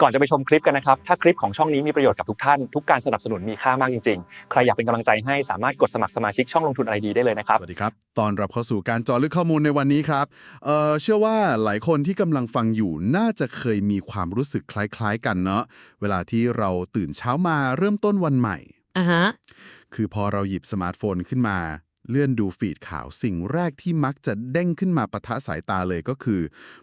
ก่อนจะไปชมคลิปกันนะครับ ถ้าคลิปของช่องนี้มีประโยชน์กับทุกท่าน ทุกการสนับสนุนมีค่ามากจริงๆ ใครอยากเป็นกำลังใจให้สามารถกดสมัครสมาชิกช่องลงทุนอะไรดีได้เลยนะครับ สวัสดีครับ ตอนรับเข้าสู่การเจาะลึกข้อมูลในวันนี้ครับเอ่อเชื่อว่าหลายคนที่กำลังฟังอยู่น่าจะเคยมีความรู้สึกคล้าย ๆ กันเนาะ เวลาที่เราตื่นเช้ามาเริ่มต้นวันใหม่ อ่าฮะ คือพอเราหยิบสมาร์ทโฟนขึ้นมา เลื่อนดูฟีดข่าวสิ่งแรกที่มักจะเด้งขึ้นมาปะทะสายตาเลยก็คือ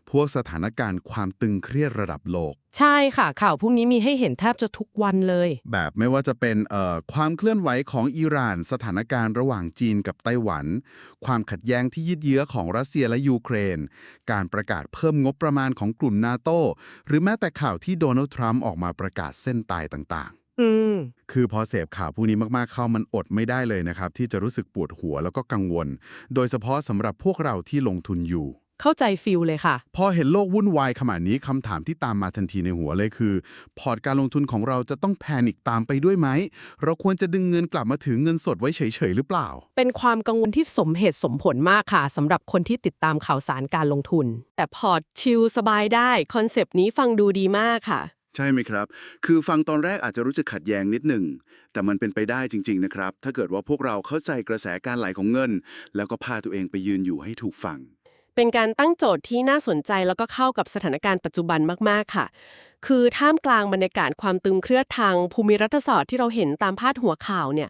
พวกสถานการณ์ความตึงเครียดระดับโลก ใช่ค่ะ ข่าวพวกนี้มีให้เห็นแทบจะทุกวันเลย แบบไม่ว่าจะเป็นเอ่อความเคลื่อนไหวของอิหร่าน สถานการณ์ระหว่างจีนกับไต้หวัน ความขัดแย้งที่ยืดเยื้อของรัสเซียและยูเครน การประกาศเพิ่มงบประมาณของกลุ่มนาโตหรือแม้แต่ข่าวที่โดนัลด์ทรัมป์ออกมาประกาศเส้นตายต่าง อืมๆคือพอเสพข่าวพวกนี้มากๆเข้ามันอดไม่ได้เลยนะครับ ที่จะรู้สึกปวดหัวแล้วก็กังวล โดยเฉพาะสำหรับพวกเราที่ลงทุนอยู่ เข้าใจฟิลเลยค่ะ พอเห็นโลกวุ่นวายขนาดนี้คำถามที่ตามมาทันทีในหัวเลยคือ พอร์ตการลงทุนของเราจะต้องแพนิกตามไปด้วยไหม เราควรจะดึงเงินกลับมาถือเงินสดไว้เฉยๆหรือเปล่า เป็นความกังวลที่สมเหตุสมผลมากค่ะสำหรับคนที่ติดตามข่าวสารการลงทุน แต่พอร์ตชิลสบายได้คอนเซปต์นี้ฟังดูดีมากค่ะ ใช่ไหมครับ คือฟังตอนแรกอาจจะรู้สึกขัดแย้งนิดหนึ่ง แต่มันเป็นไปได้จริง ๆ นะครับ ถ้าเกิดว่าพวกเราเข้าใจกระแสการไหลของเงิน แล้วก็พาตัวเองไปยืนอยู่ให้ถูกฝั่ง เป็นการตั้งโจทย์ที่น่าสนใจแล้วก็เข้ากับสถานการณ์ปัจจุบันมาก ๆ ค่ะ คือท่ามกลางบรรยากาศความตึงเครียดทางภูมิรัฐศาสตร์ที่เราเห็นตามพาดหัวข่าวเนี่ย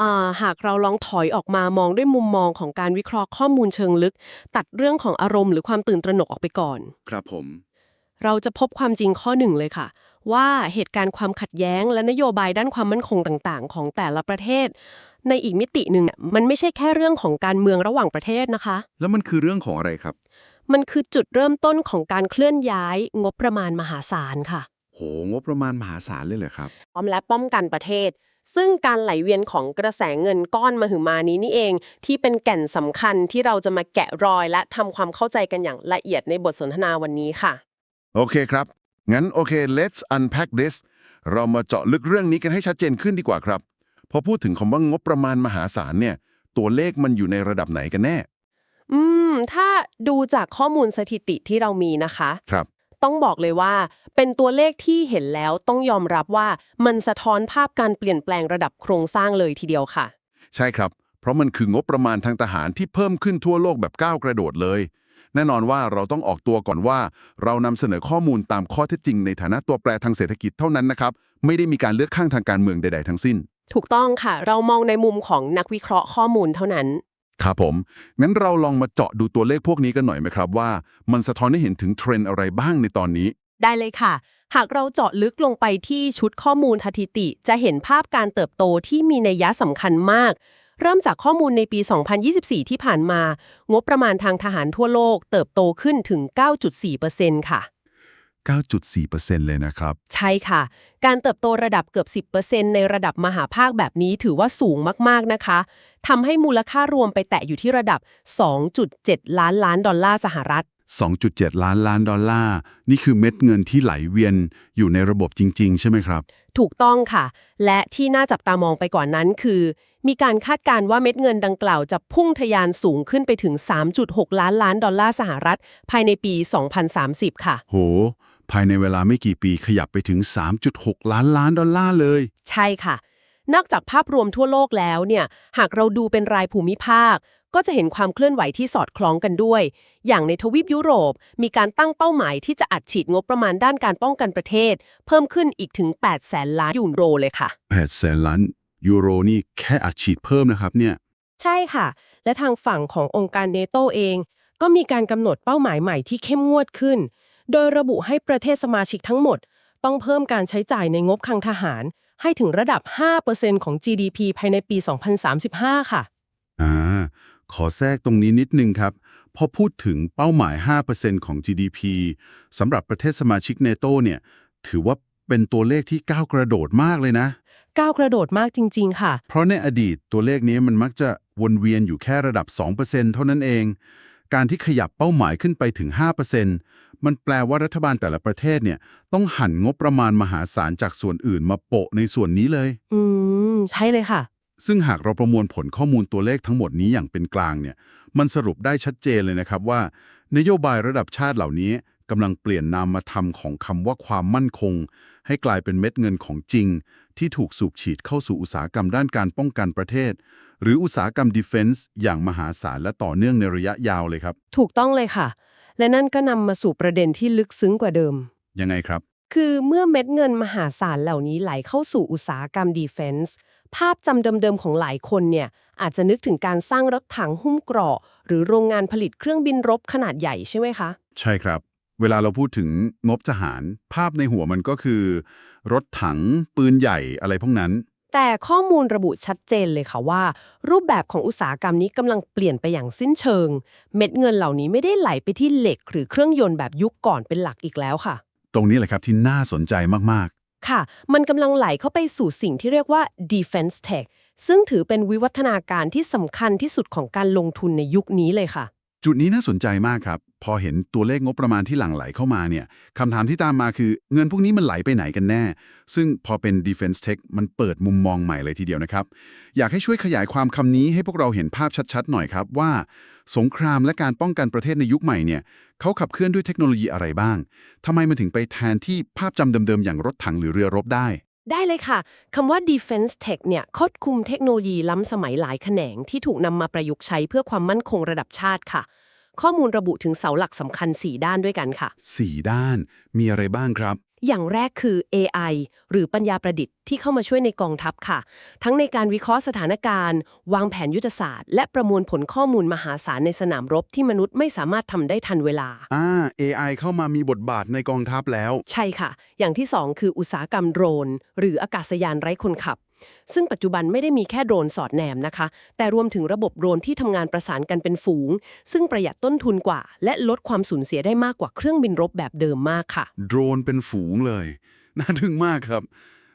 อ่าหากเราลองถอยออกมามองด้วยมุมมองของการวิเคราะห์ข้อมูลเชิงลึก ตัดเรื่องของอารมณ์หรือความตื่นตระหนกออกไปก่อน ครับผม เราจะพบความจริงข้อหนึ่งเลยค่ะ ว่าเหตุการณ์ความขัดแย้ง และนโยบายด้านความมั่นคงต่างๆ ของแต่ละประเทศ ในอีกมิติหนึ่งอะมันไม่ใช่แค่เรื่องของการเมืองระหว่างประเทศนะคะ แล้วมันคือเรื่องของอะไรครับ มันคือจุดเริ่มต้นของการเคลื่อนย้ายงบประมาณมหาศาลค่ะ โหงบประมาณมหาศาลเลยเหรอครับป้อมและป้องกันประเทศ ซึ่งการไหลเวียนของกระแสเงินก้อนมหึมานี้นี่เอง ที่เป็นแก่นสำคัญที่เราจะมาแกะรอยและทำความเข้าใจกันอย่างละเอียดในบทสนทนาวันนี้ค่ะ โอเคครับ งั้นโอเค let's unpack this เรามาเจาะลึกเรื่องนี้กันให้ชัดเจนขึ้นดีกว่าครับ พอพูดถึงคำว่างบประมาณมหาศาลเนี่ย ตัวเลขมันอยู่ในระดับไหนกันแน่ อืม ถ้าดูจากข้อมูลสถิติที่เรามีนะคะ ครับ ต้องบอกเลยว่า เป็นตัวเลขที่เห็นแล้วต้องยอมรับว่ามันสะท้อนภาพการเปลี่ยนแปลงระดับโครงสร้างเลยทีเดียวค่ะ ใช่ครับ เพราะมันคืองบประมาณทางทหารที่เพิ่มขึ้นทั่วโลกแบบก้าวกระโดดเลย แน่นอนว่าเราต้องออกตัวก่อนว่า เรานำเสนอข้อมูลตามข้อเท็จจริงในฐานะตัวแปรทางเศรษฐกิจเท่านั้นนะครับ ไม่ได้มีการเลือกข้างทางการเมืองใด ๆ ทั้งสิ้น ถูกต้องค่ะ เรามองในมุมของนักวิเคราะห์ข้อมูลเท่านั้น ครับผม งั้นเราลองมาเจาะดูตัวเลขพวกนี้กันหน่อยไหมครับว่า มันสะท้อนให้เห็นถึงเทรนด์อะไรบ้างในตอนนี้ ได้เลยค่ะ หากเราเจาะลึกลงไปที่ชุดข้อมูลสถิติ จะเห็นภาพการเติบโตที่มีนัยยะสำคัญมาก เริ่มจากข้อมูลในปี 2024 ที่ผ่านมา งบประมาณทางทหารทั่วโลกเติบโตขึ้นถึง 9.4%ค่ะ 9.4%เลยนะครับ ใช่ค่ะ การเติบโตระดับเกือบ 10%ในระดับมหาภาคแบบนี้ถือว่าสูงมากๆนะคะทำให้มูลค่ารวมไปแตะอยู่ที่ระดับ 2.7 ล้านล้านดอลลาร์สหรัฐ 2.7 ล้านล้านดอลลาร์ นี่คือเม็ดเงินที่ไหลเวียนอยู่ในระบบจริง ๆ ใช่ไหมครับ ถูกต้องค่ะ และที่น่าจับตามองไปกว่านนั้นคือ มีการคาดการณ์ว่าเม็ดเงินดังกล่าวจะพุ่งทะยานสูงขึ้นไปถึง 3.6 ล้านล้านดอลลาร์สหรัฐ ภายในปี 2030 ค่ะ โห ภายในเวลาไม่กี่ปีขยับไปถึง 3.6 ล้านล้านดอลลาร์เลย ใช่ค่ะนอกจากภาพรวมทั่วโลกแล้วเนี่ย หากเราดูเป็นรายภูมิภาค ก็จะเห็นความเคลื่อนไหวที่สอดคล้องกันด้วย อย่างในทวีปยุโรป มีการตั้งเป้าหมายที่จะอัดฉีดงบประมาณด้านการป้องกันประเทศ เพิ่มขึ้นอีกถึง 8 แสนล้านยูโรเลยค่ะ 8 แสนล้านยูโรนี่แค่อัดฉีดเพิ่มนะครับเนี่ย ใช่ค่ะ และทางฝั่งขององค์การเนโตเอง ก็มีการกำหนดเป้าหมายใหม่ที่เข้มงวดขึ้น โดยระบุให้ประเทศสมาชิกทั้งหมด ต้องเพิ่มการใช้จ่ายในงบคลังทหาร ให้ถึงระดับ 5%ของ GDP ภายในปี 2035 ค่ะ อ่า ขอแทรกตรงนี้นิดนึงครับ พอพูดถึงเป้าหมาย 5%ของ GDP สำหรับประเทศสมาชิกเนโตเนี่ย ถือว่าเป็นตัวเลขที่ก้าวกระโดดมากเลยนะ ก้าวกระโดดมากจริง ๆ ค่ะ เพราะในอดีตตัวเลขนี้มันมักจะวนเวียนอยู่แค่ระดับ 2%เท่านั้นเอง การที่ขยับเป้าหมายขึ้นไปถึง 5%มันแปลว่ารัฐบาลแต่ละประเทศเนี่ย ต้องหันงบประมาณมหาศาลจากส่วนอื่นมาโปะในส่วนนี้เลย อืม ใช่เลยค่ะ ซึ่งหากเราประมวลผลข้อมูลตัวเลขทั้งหมดนี้อย่างเป็นกลางเนี่ย มันสรุปได้ชัดเจนเลยนะครับว่า นโยบายระดับชาติเหล่านี้กำลังเปลี่ยนนามธรรมของคำว่าความมั่นคง ให้กลายเป็นเม็ดเงินของจริง ที่ถูกสูบฉีดเข้าสู่อุตสาหกรรมด้านการป้องกันประเทศ หรืออุตสาหกรรม defense อย่างมหาศาลและต่อเนื่องในระยะยาวเลยครับ ถูกต้องเลยค่ะ และนั่นก็นำมาสู่ประเด็นที่ลึกซึ้งกว่าเดิม ยังไงครับ คือเมื่อเม็ดเงินมหาศาลเหล่านี้ไหลเข้าสู่อุตสาหกรรมดีเฟนส์ ภาพจำเดิมๆของหลายคนเนี่ยอาจจะนึกถึงการสร้างรถถังหุ้มเกราะ หรือโรงงานผลิตเครื่องบินรบขนาดใหญ่ใช่ไหมคะ ใช่ครับ เวลาเราพูดถึงงบทหาร ภาพในหัวมันก็คือ รถถังปืนใหญ่อะไรพวกนั้น แต่ข้อมูลระบุชัดเจนเลยค่ะว่า รูปแบบของอุตสาหกรรมนี้กำลังเปลี่ยนไปอย่างสิ้นเชิง เม็ดเงินเหล่านี้ไม่ได้ไหลไปที่เหล็ก หรือเครื่องยนต์แบบยุคก่อนเป็นหลักอีกแล้วค่ะ ตรงนี้แหละครับที่น่าสนใจมาก ค่ะ มันกำลังไหลเข้าไปสู่สิ่งที่เรียกว่า defense tech ซึ่งถือเป็นวิวัฒนาการที่สำคัญที่สุดของการลงทุนในยุคนี้เลยค่ะ จุดนี้น่าสนใจมากครับ พอเห็นตัวเลขงบประมาณที่หลั่งไหลเข้ามาเนี่ยคำถามที่ตามมาคือเงินพวกนี้มันไหลไปไหนกันแน่ ซึ่งพอเป็น defense tech มันเปิดมุมมองใหม่เลยทีเดียวนะครับ อยากให้ช่วยขยายความคำนี้ให้พวกเราเห็นภาพชัดๆ หน่อยครับว่า สงครามและการป้องกันประเทศในยุคใหม่เนี่ยเขาขับเคลื่อนด้วยเทคโนโลยีอะไรบ้างทำไมมันถึงไปแทนที่ภาพจำเดิมๆ อย่างรถถังหรือเรือรบได้ ได้เลยค่ะคำว่า defense tech เนี่ยครอบคลุมเทคโนโลยีล้ำสมัยหลายแขนงที่ถูกนำมาประยุกต์ใช้เพื่อความมั่นคงระดับชาติค่ะ ข้อมูลระบุถึงเสาหลักสำคัญ 4 ด้านด้วยกันค่ะ 4 ด้าน มีอะไรบ้างครับ อย่างแรกคือ AI หรือปัญญาประดิษฐ์ที่เข้ามาช่วยในกองทัพค่ะ ทั้งในการวิเคราะห์สถานการณ์ วางแผนยุทธศาสตร์ และประมวลผลข้อมูลมหาศาลในสนามรบที่มนุษย์ไม่สามารถทำได้ทันเวลา อ่า AI เข้ามามีบทบาทในกองทัพแล้ว ใช่ค่ะ อย่างที่ 2 คืออุตสาหกรรมโดรน หรืออากาศยานไร้คนขับ ซึ่งปัจจุบันไม่ได้มีแค่โดรนสอดแนมนะคะ แต่รวมถึงระบบโดรนที่ทำงานประสานกันเป็นฝูง ซึ่งประหยัดต้นทุนกว่า และลดความสูญเสียได้มากกว่าเครื่องบินรบแบบเดิมมากค่ะ โดรนเป็นฝูงเลย น่าทึ่งมากครับ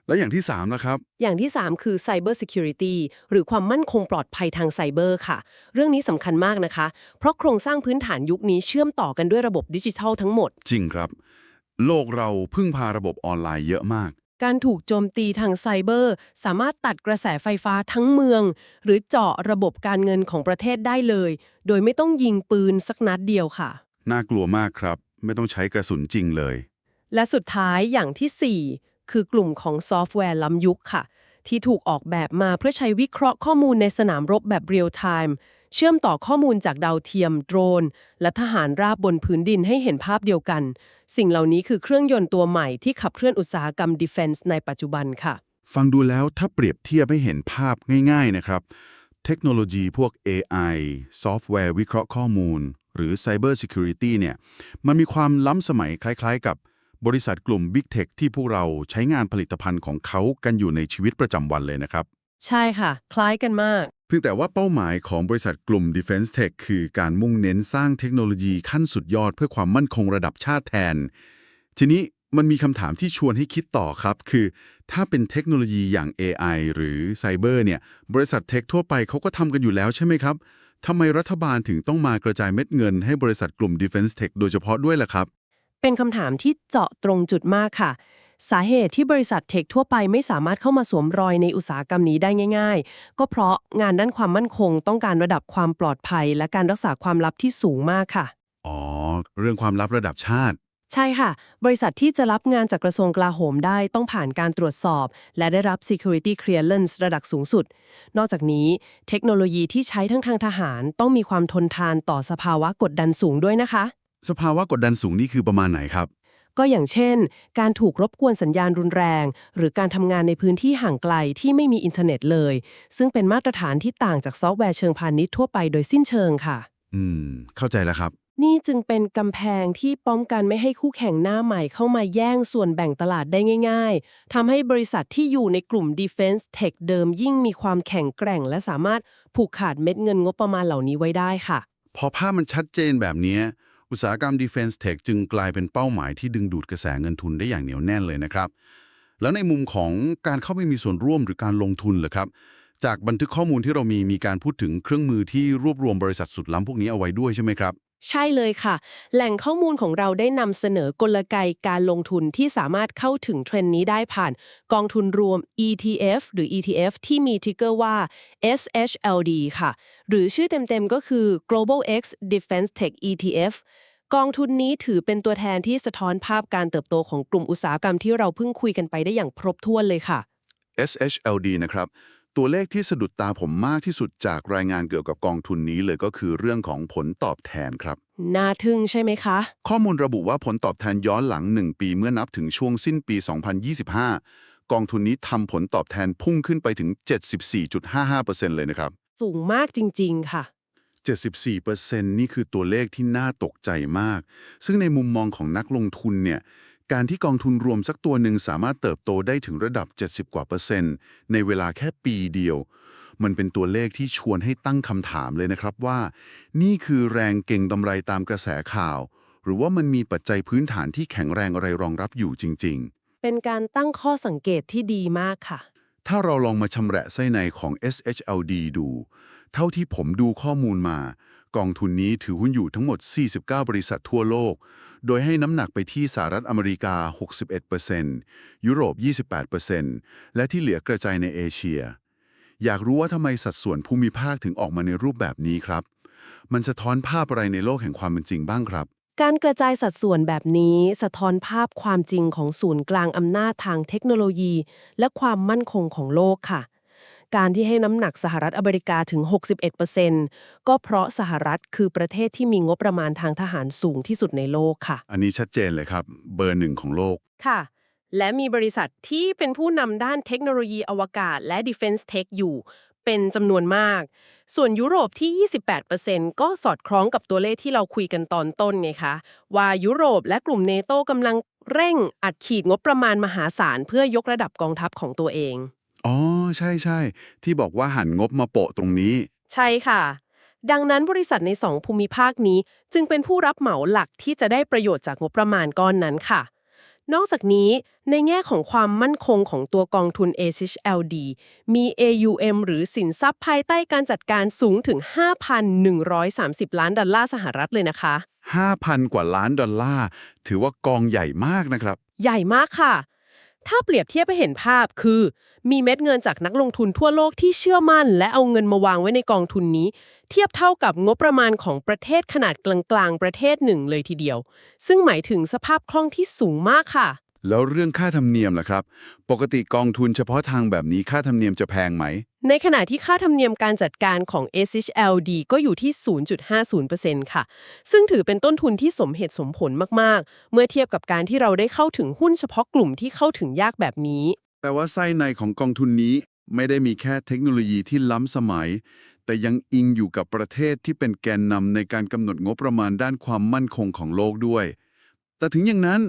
แล้วอย่างที่3ล่ะครับ อย่างที่ 3 คือ Cyber Security หรือความมั่นคงปลอดภัยทางไซเบอร์ค่ะ เรื่องนี้สำคัญมากนะคะ เพราะโครงสร้างพื้นฐานยุคนี้เชื่อมต่อกันด้วยระบบดิจิทัลทั้งหมด จริงครับ โลกเราพึ่งพาระบบออนไลน์เยอะมาก การถูกโจมตีทางไซเบอร์ สามารถตัดกระแสไฟฟ้าทั้งเมือง หรือเจาะระบบการเงินของประเทศได้เลย โดยไม่ต้องยิงปืนสักนัดเดียวค่ะ น่ากลัวมากครับ ไม่ต้องใช้กระสุนจริงเลย และสุดท้ายอย่างทีสี่4 คือกลุ่มของซอฟต์แวร์ล้ำยุคค่ะ ที่ถูกออกแบบมาเพื่อใช้วิเคราะห์ข้อมูลในสนามรบแบบเรียลไทม์ เชื่อมต่อข้อมูลจากดาวเทียม โดรน และทหารราบบนพื้นดินให้เห็นภาพเดียวกัน สิ่งเหล่านี้คือเครื่องยนต์ตัวใหม่ที่ขับเคลื่อนอุตสาหกรรมดิเฟนส์ในปัจจุบันค่ะ ฟังดูแล้วถ้าเปรียบเทียบให้เห็นภาพง่าย ๆ นะครับ เทคโนโลยีพวก AI ซอฟต์แวร์วิเคราะห์ข้อมูล หรือ Cyber Security เนี่ยมันมีความล้ำสมัยคล้าย ๆ กับบริษัทกลุ่ม Big Tech ที่พวกเราใช้งานผลิตภัณฑ์ของเขากันอยู่ในชีวิตประจำวันเลยนะครับ ใช่ค่ะ คล้ายกันมาก เพียงแต่ว่าเป้าหมายของบริษัทกลุ่ม Defense Tech คือการมุ่งเน้นสร้างเทคโนโลยีขั้นสุดยอดเพื่อความมั่นคงระดับชาติแทน ทีนี้มันมีคำถามที่ชวนให้คิดต่อครับ คือ ถ้าเป็นเทคโนโลยีอย่าง AI หรือไซเบอร์เนี่ย บริษัทเทคทั่วไปเขาก็ทำกันอยู่แล้วใช่ไหมครับทำไมรัฐบาลถึงต้องมากระจายเม็ดเงินให้บริษัทกลุ่ม Defense Tech โดยเฉพาะด้วยล่ะครับ เป็นคำถามที่เจาะตรงจุดมากค่ะ สาเหตุที่บริษัทเทคทั่วไปไม่สามารถเข้ามาสวมรอยในอุตสาหกรรมนี้ได้ง่าย ๆ ก็เพราะงานด้านความมั่นคงต้องการระดับความปลอดภัย และการรักษาความลับที่สูงมากค่ะ อ๋อ เรื่องความลับระดับชาติ ใช่ค่ะ บริษัทที่จะรับงานจากกระทรวงกลาโหมได้ต้องผ่านการตรวจสอบ และได้รับ Security Clearance ระดับสูงสุด นอกจากนี้ เทคโนโลยีที่ใช้ทั้งทางทหาร ต้องมีความทนทานต่อสภาวะกดดันสูงด้วยนะคะ สภาวะกดดันสูงนี่คือประมาณไหนครับ ก็อย่างเช่น การถูกรบกวนสัญญาณรุนแรง หรือการทำงานในพื้นที่ห่างไกลที่ไม่มีอินเทอร์เน็ตเลย ซึ่งเป็นมาตรฐานที่ต่างจากซอฟต์แวร์เชิงพาณิชย์ทั่วไปโดยสิ้นเชิงค่ะ อืม เข้าใจแล้วครับ นี่จึงเป็นกำแพงที่ป้องกันไม่ให้คู่แข่งหน้าใหม่เข้ามาแย่งส่วนแบ่งตลาดได้ง่าย ๆทำให้บริษัทที่อยู่ในกลุ่ม Defense Tech เดิมยิ่งมีความแข็งแกร่ง และสามารถผูกขาดเม็ดเงินงบประมาณเหล่านี้ไว้ได้ค่ะ พอภาพมันชัดเจนแบบนี้ อุตสาหกรรม Defense Tech จึงกลายเป็นเป้าหมายที่ดึงดูดกระแสเงินทุนได้อย่างเหนียวแน่นเลยนะครับ แล้วในมุมของการเข้าไปมีส่วนร่วมหรือการลงทุนเหรอครับ จากบันทึกข้อมูลที่เรามีมีการพูดถึงเครื่องมือที่รวบรวมบริษัทสุดล้ำพวกนี้เอาไว้ด้วยใช่ไหมครับ ใช่เลยค่ะ แหล่งข้อมูลของเราได้นำเสนอกลไกการลงทุนที่สามารถเข้าถึงเทรนด์นี้ได้ผ่านกองทุนรวม ETF หรือ ETF ที่มีทิกเกอร์ว่า SHLD ค่ะ หรือชื่อเต็มๆก็คือ Global X Defense Tech ETF กกองทุนนี้ถือเป็นตัวแทนที่สะท้อนภาพการเติบโตของกลุ่มอุตสาหกรรมที่เราเพิ่งคุยกันไปได้อย่างครบถ้วนเลยค่ะ SHLD นะครับ ตัวเลขที่สะดุดตาผมมากที่สุดจากรายงานเกี่ยวกับกองทุนนี้เลยก็คือเรื่องของผลตอบแทนครับ น่าทึ่งใช่ไหมคะ ข้อมูลระบุว่าผลตอบแทนย้อนหลัง 1 ปีเมื่อนับถึงช่วงสิ้นปี 2025 กองทุนนี้ทำผลตอบแทนพุ่งขึ้นไปถึง 74.55%เลยนะครับ สูงมากจริง ๆ ค่ะ 74%นี่คือตัวเลขที่น่าตกใจมาก ซึ่งในมุมมองของนักลงทุนเนี่ย การที่กองทุนรวมสักตัวหนึ่งสามารถเติบโตได้ถึงระดับ 70 กว่าเปอร์เซ็นต์ในเวลาแค่ปีเดียว มันเป็นตัวเลขที่ชวนให้ตั้งคำถามเลยนะครับว่า นี่คือแรงเก่งกำไรตามกระแสข่าว หรือว่ามันมีปัจจัยพื้นฐานที่แข็งแรงอะไรรองรับอยู่จริง ๆ เป็นการตั้งข้อสังเกตที่ดีมากค่ะ ถ้าเราลองมาชำแหละไส้ในของ SHLD ดู เท่าที่ผมดูข้อมูลมา กองทุนนี้ถือหุ้นอยู่ทั้งหมด 49 บริษัททั่วโลก โดยให้น้ำหนักไปที่สหรัฐอเมริกา 61%ยุโรป 28%และที่เหลือกระจายในเอเชีย อยากรู้ว่าทำไมสัดส่วนภูมิภาคถึงออกมาในรูปแบบนี้ครับ มันสะท้อนภาพอะไรในโลกแห่งความเป็นจริงบ้างครับ การกระจายสัดส่วนแบบนี้สะท้อนภาพความจริงของศูนย์กลางอำนาจทางเทคโนโลยี และความมั่นคงของโลกค่ะ การที่ให้น้ำหนักสหรัฐอเมริกาถึง 61%ก็เพราะสหรัฐคือประเทศที่มีงบประมาณทางทหารสูงที่สุดในโลกค่ะ อันนี้ชัดเจนเลยครับ เบอร์หนึ่งของโลก ค่ะ และมีบริษัทที่เป็นผู้นำด้านเทคโนโลยีอวกาศและ Defense Tech อยู่ เป็นจำนวนมาก ส่วนยุโรปที่ 28%ก็สอดคล้องกับตัวเลขที่เราคุยกันตอนต้นไงคะ ว่ายุโรปและกลุ่มเนโตกำลังเร่งอัดฉีดงบประมาณมหาศาลเพื่อยกระดับกองทัพของตัวเอง อ๋อ ใช่ใช่ ที่บอกว่าหันงบมาโปะตรงนี้ ใช่ค่ะ ดังนั้นบริษัทในสองภูมิภาคนี้ จึงเป็นผู้รับเหมาหลักที่จะได้ประโยชน์จากงบประมาณก้อนนั้นค่ะ นอกจากนี้ในแง่ของความมั่นคงของตัวกองทุน ACHLD มี AUM หรือสินทรัพย์ภายใต้การจัดการสูงถึง 5,130 ล้านดอลลาร์สหรัฐเลยนะคะ 5,000 กว่าล้านดอลลาร์ ถือว่ากองใหญ่มากนะครับ ใหญ่มากค่ะ ถ้าเปรียบเทียบให้เห็นภาพคือ มีเม็ดเงินจากนักลงทุนทั่วโลกที่เชื่อมั่น และเอาเงินมาวางไว้ในกองทุนนี้ เทียบเท่ากับงบประมาณของประเทศขนาดกลางๆ ประเทศหนึ่งเลยทีเดียว ซึ่งหมายถึงสภาพคล่องที่สูงมากค่ะ แล้วเรื่องค่าธรรมเนียมล่ะครับ ปกติกองทุนเฉพาะทางแบบนี้ค่าธรรมเนียมจะแพงไหม ในขณะที่ค่าธรรมเนียมการจัดการของ SHLD ก็อยู่ที่ 0.50%ค่ะ ซึ่งถือเป็นต้นทุนที่สมเหตุสมผลมากๆ เมื่อเทียบกับการที่เราได้เข้าถึงหุ้นเฉพาะกลุ่มที่เข้าถึงยากแบบนี้ แต่ว่าไส้ในของกองทุนนี้ไม่ได้มีแค่เทคโนโลยีที่ล้ำสมัย แต่ยังอิงอยู่กับประเทศที่เป็นแกนนำในการกำหนดงบประมาณด้านความมั่นคงของโลกด้วย แต่ถึงอย่างนั้น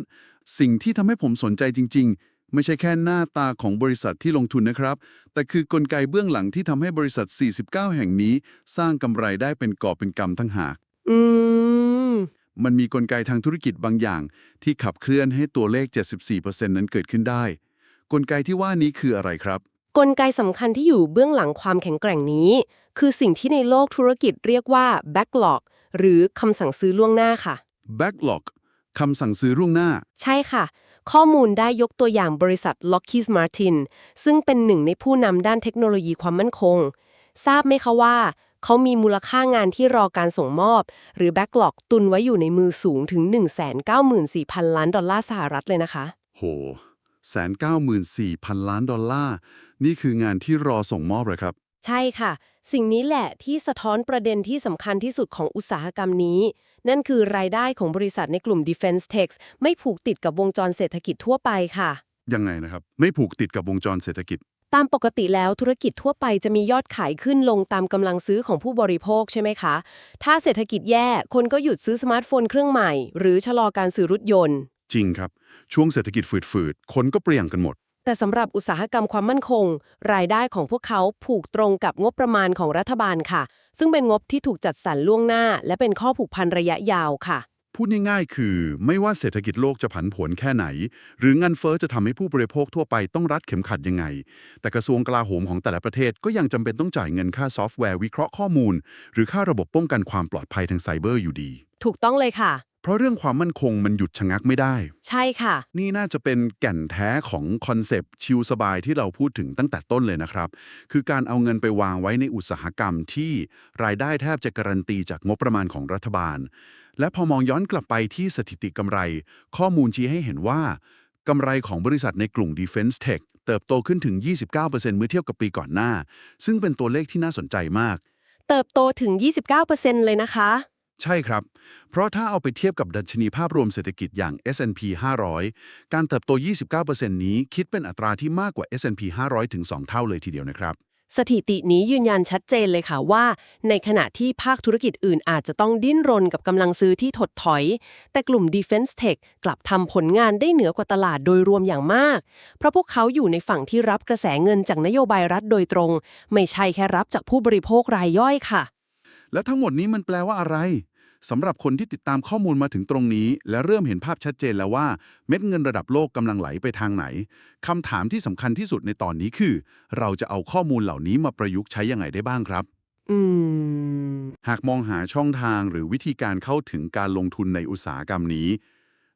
สิ่งที่ทำให้ผมสนใจจริง ๆ ไม่ใช่แค่หน้าตาของบริษัทที่ลงทุนนะครับ แต่คือกลไกเบื้องหลังที่ทำให้บริษัท 49 แห่งนี้ สร้างกำไรได้เป็นกอบเป็นกำทั้งหาก อืม มันมีกลไกทางธุรกิจบางอย่าง ที่ขับเคลื่อนให้ตัวเลข 74%นั้นเกิดขึ้นได้ กลไกที่ว่านี้คืออะไรครับ กลไกสำคัญที่อยู่เบื้องหลังความแข็งแกร่งนี้ คือสิ่งที่ในโลกธุรกิจเรียกว่า backlog หรือคำสั่งซื้อล่วงหน้าค่ะ backlog คำสั่งซื้อล่วงหน้า ใช่ค่ะ ข้อมูลได้ยกตัวอย่างบริษัท Lockheed Martin ซึ่งเป็นหนึ่งในผู้นำด้านเทคโนโลยีความมั่นคง ทราบไหมคะว่า เขามีมูลค่างานที่รอการส่งมอบ หรือ backlog ตุนไว้อยู่ในมือสูงถึง 194,000 ล้านดอลลาร์สหรัฐเลยนะคะ โหแสนเก้าหมื่นสี่พันล้านดอลลาร์ นี่คืองานที่รอส่งมอบเลยครับ ใช่ค่ะ สิ่งนี้แหละที่สะท้อนประเด็นที่สำคัญที่สุดของอุตสาหกรรมนี้ นั่นคือรายได้ของบริษัทในกลุ่ม Defense Tech ไม่ผูกติดกับวงจรเศรษฐกิจทั่วไปค่ะ ยังไงนะครับ ไม่ผูกติดกับวงจรเศรษฐกิจ ตามปกติแล้วธุรกิจทั่วไปจะมียอดขายขึ้นลงตามกำลังซื้อของผู้บริโภคใช่ไหมคะ ถ้าเศรษฐกิจแย่คนก็หยุดซื้อสมาร์ทโฟนเครื่องใหม่ หรือชะลอการซื้อรถยนต์ จริงครับ ช่วงเศรษฐกิจฝืดๆคนก็เปลี่ยงกันหมด แต่สำหรับอุตสาหกรรมความมั่นคง รายได้ของพวกเขาผูกตรงกับงบประมาณของรัฐบาลค่ะ ซึ่งเป็นงบที่ถูกจัดสรรล่วงหน้า และเป็นข้อผูกพันระยะยาวค่ะ พูดง่ายๆ คือ ไม่ว่าเศรษฐกิจโลกจะผันผวนแค่ไหน หรือเงินเฟ้อจะทำให้ผู้บริโภคทั่วไปต้องรัดเข็มขัดยังไง แต่กระทรวงกลาโหมของแต่ละประเทศก็ยังจำเป็นต้องจ่ายเงินค่าซอฟต์แวร์วิเคราะห์ข้อมูล หรือค่าระบบป้องกันความปลอดภัยทางไซเบอร์อยู่ดี ถูกต้องเลยค่ะ เพราะเรื่องความมั่นคงมันหยุดชะงักไม่ได้ ใช่ค่ะ นี่น่าจะเป็นแก่นแท้ของคอนเซปต์ชิลสบายที่เราพูดถึงตั้งแต่ต้นเลยนะครับ คือการเอาเงินไปวางไว้ในอุตสาหกรรมที่รายได้แทบจะการันตีจากงบประมาณของรัฐบาล และพอมองย้อนกลับไปที่สถิติกำไร ข้อมูลชี้ให้เห็นว่ากำไรของบริษัทในกลุ่ม Defense Tech เติบโตขึ้นถึง 29%เมื่อเทียบกับปีก่อนหน้า ซึ่งเป็นตัวเลขที่น่าสนใจมาก เติบโตถึง 29%เลยนะคะ ใช่ครับ เพราะถ้าเอาไปเทียบกับดัชนีภาพรวมเศรษฐกิจอย่าง S&P 500 การเติบโต 29%นี้คิดเป็นอัตราที่มากกว่า S&P 500 ถึง 2 เท่าเลยทีเดียวนะครับ สถิตินี้ยืนยันชัดเจนเลยค่ะว่า ในขณะที่ภาคธุรกิจอื่นอาจจะต้องดิ้นรนกับกำลังซื้อที่ถดถอย แต่กลุ่ม Defense Tech กลับทำผลงานได้เหนือกว่าตลาดโดยรวมอย่างมาก เพราะพวกเขาอยู่ในฝั่งที่รับกระแสเงินจากนโยบายรัฐโดยตรง ไม่ใช่แค่รับจากผู้บริโภครายย่อยค่ะ และทั้งหมดนี้มันแปลว่าอะไรสำหรับคนที่ติดตามข้อมูลมาถึงตรงนี้ และเริ่มเห็นภาพชัดเจนแล้วว่า เม็ดเงินระดับโลกกำลังไหลไปทางไหนคำถามที่สำคัญที่สุดในตอนนี้คือ เราจะเอาข้อมูลเหล่านี้มาประยุกต์ใช้ยังไงได้บ้างครับอืมหากมองหาช่องทางหรือวิธีการเข้าถึงการลงทุนในอุตสาหกรรมนี้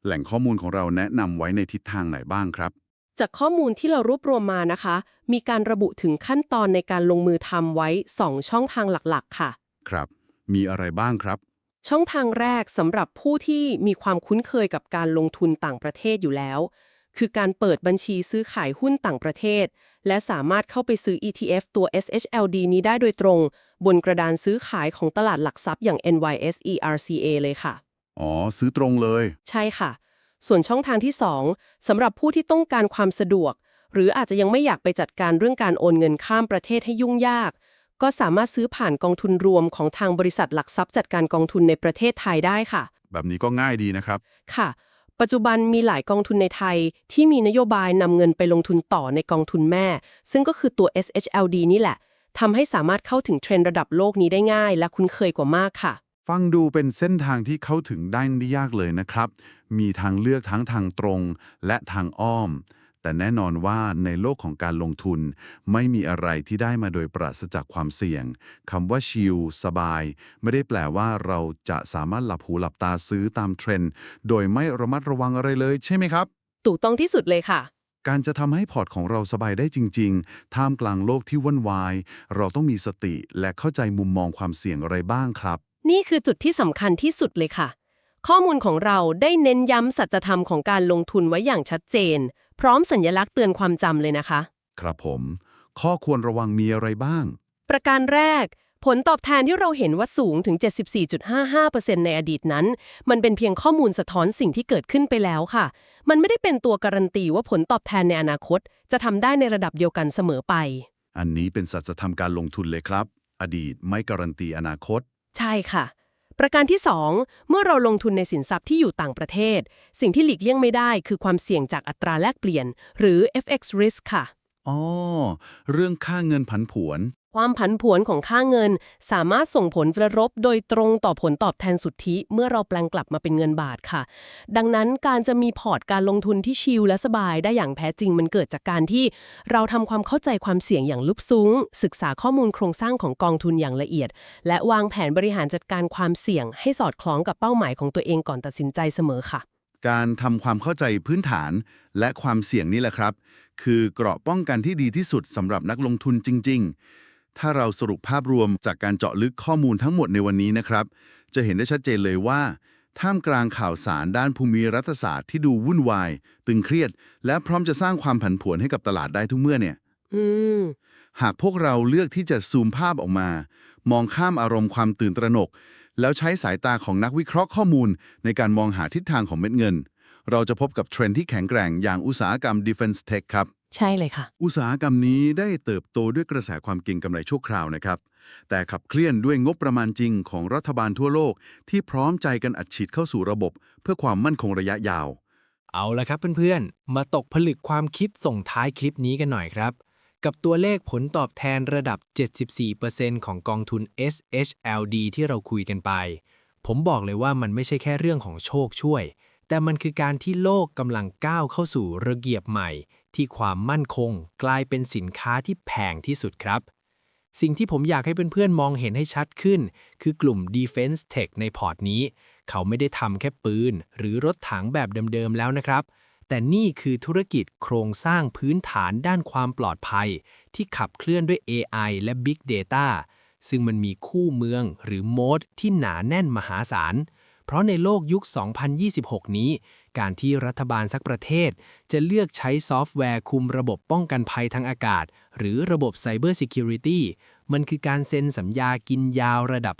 แหล่งข้อมูลของเราแนะนำไว้ในทิศทางไหนบ้างครับ จากข้อมูลที่เรารวบรวมมานะคะ มีการระบุถึงขั้นตอนในการลงมือทำไว้ 2 ช่องทางหลักๆ ค่ะ ครับ มีอะไรบ้างครับ ช่องทางแรกสำหรับผู้ที่มีความคุ้นเคยกับการลงทุนต่างประเทศอยู่แล้ว คือการเปิดบัญชีซื้อขายหุ้นต่างประเทศ และสามารถเข้าไปซื้อ ETF ตัว SHLD นี้ได้โดยตรง บนกระดานซื้อขายของตลาดหลักทรัพย์อย่าง NYSE RCA เลยค่ะ อ๋อ ซื้อตรงเลย ใช่ค่ะ ส่วนช่องทางที่ 2สำหรับผู้ที่ต้องการความสะดวก หรืออาจจะยังไม่อยากไปจัดการเรื่องการโอนเงินข้ามประเทศให้ยุ่งยาก ก็สามารถซื้อผ่านกองทุนรวมของทางบริษัทหลักทรัพย์จัดการกองทุนในประเทศไทยได้ค่ะ แบบนี้ก็ง่ายดีนะครับ ค่ะ ปัจจุบันมีหลายกองทุนในไทย ที่มีนโยบายนำเงินไปลงทุนต่อในกองทุนแม่ ซึ่งก็คือตัว SHLD นี่แหละทำให้สามารถเข้าถึงเทรนด์ระดับโลกนี้ได้ง่าย และคุ้นเคยกว่ามากค่ะ ฟังดูเป็นเส้นทางที่เข้าถึงได้ไม่ยากเลยนะครับ มีทางเลือกทั้งทางตรง และทางอ้อม แต่แน่นอนว่าในโลกของการลงทุน ไม่มีอะไรที่ได้มาโดยปราศจากความเสี่ยงคำว่าชิลสบาย ไม่ได้แปลว่าเราจะสามารถหลับหูหลับตาซื้อตามเทรนด์โดยไม่ระมัดระวังอะไรเลยใช่ไหมครับ ถูกต้องที่สุดเลยค่ะ การจะทำให้พอร์ตของเราสบายได้จริง ๆ ท่ามกลางโลกที่วุ่นวาย เราต้องมีสติและเข้าใจมุมมองความเสี่ยงอะไรบ้างครับ นี่คือจุดที่สำคัญที่สุดเลยค่ะ ข้อมูลของเราได้เน้นย้ำสัจธรรมของการลงทุนไว้อย่างชัดเจนพร้อมสัญลักษณ์เตือนความจำเลยนะคะ ครับผม ข้อควรระวังมีอะไรบ้าง ประการแรก ผลตอบแทนที่เราเห็นว่าสูงถึง 74.55%ในอดีตนั้น มันเป็นเพียงข้อมูลสะท้อนสิ่งที่เกิดขึ้นไปแล้วค่ะ มันไม่ได้เป็นตัวการันตีว่าผลตอบแทนในอนาคต จะทำได้ในระดับเดียวกันเสมอไป อันนี้เป็นสัจธรรมการลงทุนเลยครับ อดีตไม่การันตีอนาคต ใช่ค่ะ ประการที่ 2 เมื่อเราลงทุนในสินทรัพย์ที่อยู่ต่างประเทศ สิ่งที่หลีกเลี่ยงไม่ได้ คือความเสี่ยงจากอัตราแลกเปลี่ยน หรือ FX risk ค่ะ อ๋อ เรื่องค่าเงินผันผวน ความผันผวนของค่าเงิน สามารถส่งผลกระทบโดยตรงต่อผลตอบแทนสุทธิ เมื่อเราแปลงกลับมาเป็นเงินบาทค่ะ ดังนั้นการจะมีพอร์ตการลงทุนที่ชิลและสบายได้อย่างแท้จริงมันเกิดจากการที่ เราทำความเข้าใจความเสี่ยงอย่างลึกซึ้ง ศึกษาข้อมูลโครงสร้างของกองทุนอย่างละเอียด และวางแผนบริหารจัดการความเสี่ยง ให้สอดคล้องกับเป้าหมายของตัวเองก่อนตัดสินใจเสมอค่ะ การทำความเข้าใจพื้นฐาน และความเสี่ยงนี่แหละครับ คือเกราะป้องกันที่ดีที่สุดสำหรับนักลงทุนจริง ๆ ถ้าเราสรุปภาพรวมจากการเจาะลึกข้อมูลทั้งหมดในวันนี้นะครับ จะเห็นได้ชัดเจนเลยว่า ท่ามกลางข่าวสารด้านภูมิรัฐศาสตร์ที่ดูวุ่นวาย ตึงเครียด และพร้อมจะสร้างความผันผวนให้กับตลาดได้ทุกเมื่อเนี่ยอืมหากพวกเราเลือกที่จะซูมภาพออกมา มองข้ามอารมณ์ความตื่นตระหนก แล้วใช้สายตาของนักวิเคราะห์ข้อมูล ในการมองหาทิศทางของเม็ดเงิน เราจะพบกับเทรนด์ที่แข็งแกร่งอย่างอุตสาหกรรม Defense Tech ครับ ใช่เลยค่ะ อุตสาหกรรมนี้ได้เติบโตด้วยกระแสความเก่งกำไรชั่วคราวนะครับ แต่ขับเคลื่อนด้วยงบประมาณจริงของรัฐบาลทั่วโลก ที่พร้อมใจกันอัดฉีดเข้าสู่ระบบ เพื่อความมั่นคงระยะยาว เอาละครับเพื่อนๆ มาตกผลึกความคิดส่งท้ายคลิปนี้กันหน่อยครับ กับตัวเลขผลตอบแทนระดับ 74%ของกองทุน SHLD ที่เราคุยกันไป ผมบอกเลยว่ามันไม่ใช่แค่เรื่องของโชคช่วย แต่มันคือการที่โลกกำลังก้าวเข้าสู่ระเบียบใหม่ ที่ความมั่นคง กลายเป็นสินค้าที่แพงที่สุดครับ สิ่งที่ผมอยากให้เพื่อนๆ มองเห็นให้ชัดขึ้น คือกลุ่ม Defense Tech ในพอร์ตนี้ เขาไม่ได้ทำแค่ปืน หรือรถถังแบบเดิมๆ แล้วนะครับ แต่นี่คือธุรกิจโครงสร้างพื้นฐานด้านความปลอดภัย ที่ขับเคลื่อนด้วย AI และ Big Data ซึ่งมันมีคู่เมืองหรือโมดที่หนาแน่นมหาศาล เพราะในโลกยุค 2026 นี้ การที่รัฐบาลสักประเทศ จะเลือกใช้ซอฟต์แวร์คุมระบบป้องกันภัยทางอากาศ หรือระบบ Cyber Security มันคือการเซ็นสัญญากินยาวระดับ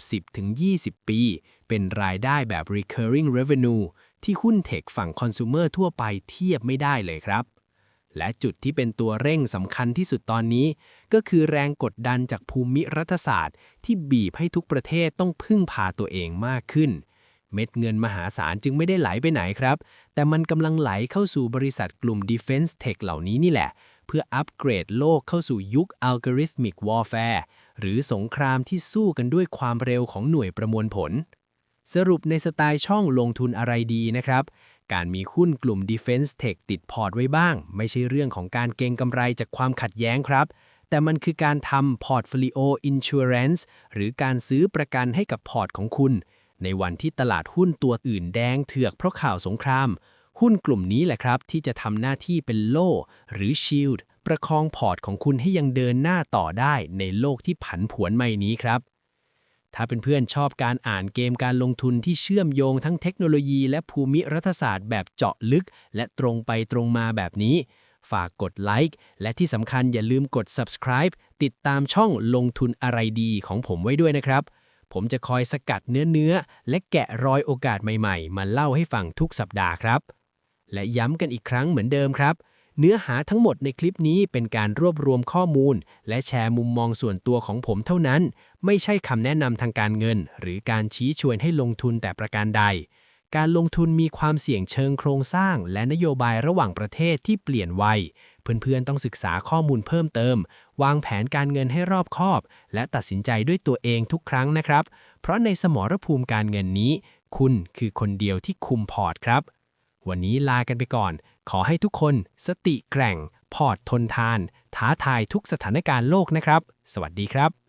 10-20 ปี เป็นรายได้แบบ recurring revenue ที่หุ้นเทคฝั่งคอน sumer ทั่วไปเทียบไม่ได้เลยครับ และจุดที่เป็นตัวเร่งสำคัญที่สุดตอนนี้ ก็คือแรงกดดันจากภูมิรัฐศาสตร์ ที่บีบให้ทุกประเทศต้องพึ่งพาตัวเองมากขึ้น เม็ดเงินมหาศาลจึงไม่ได้ไหลไปไหนครับ แต่มันกำลังไหลเข้าสู่บริษัทกลุ่ม Defense Tech เหล่านี้นี่แหละ เพื่ออัปเกรดโลกเข้าสู่ยุค Algorithmic Warfare หรือสงครามที่สู้กันด้วยความเร็วของหน่วยประมวลผล สรุปในสไตล์ช่องลงทุนอะไรดีนะครับ การมีหุ้นกลุ่ม Defense Tech ติดพอร์ตไว้บ้าง ไม่ใช่เรื่องของการเก็งกำไรจากความขัดแย้งครับแต่มันคือการทำ Portfolio Insurance หรือการซื้อประกันให้กับพอร์ตของคุณ ในวันที่ตลาดหุ้นตัวอื่นแดงเถือกเพราะข่าวสงคราม หุ้นกลุ่มนี้แหละครับ ที่จะทำหน้าที่เป็นโล่ หรือ Shield ประคองพอร์ตของคุณให้ยังเดินหน้าต่อได้ในโลกที่ผันผวนใหม่นี้ครับ ถ้าเป็นเพื่อนๆชอบการอ่านเกมการลงทุนที่เชื่อมโยงทั้งเทคโนโลยีและภูมิรัฐศาสตร์แบบเจาะลึก และตรงไปตรงมาแบบนี้ ฝากกดไลค์และที่สำคัญอย่าลืมกด subscribe ติดตามช่องลงทุนอะไรดีของผมไว้ด้วยนะครับ ผมจะคอยสกัดเนื้อเนื้อๆและแกะรอยโอกาสใหม่ๆ มาเล่าให้ฟังทุกสัปดาห์ครับ และย้ำกันอีกครั้งเหมือนเดิมครับ เนื้อหาทั้งหมดในคลิปนี้เป็นการรวบรวมข้อมูล และแชร์มุมมองส่วนตัวของผมเท่านั้น ไม่ใช่คำแนะนำทางการเงิน หรือการชี้ชวนให้ลงทุนแต่ประการใด การลงทุนมีความเสี่ยงเชิงโครงสร้าง และนโยบายระหว่างประเทศที่เปลี่ยนไวเพื่อนๆต้องศึกษาข้อมูลเพิ่มเติม วางแผนการเงินให้รอบคอบ และตัดสินใจด้วยตัวเองทุกครั้งนะครับ เพราะในสมรภูมิการเงินนี้ คุณคือคนเดียวที่คุมพอร์ตครับ วันนี้ลากันไปก่อน ขอให้ทุกคน สติแกร่ง พอร์ตทนทาน ท้าทายทุกสถานการณ์โลกนะครับ สวัสดีครับ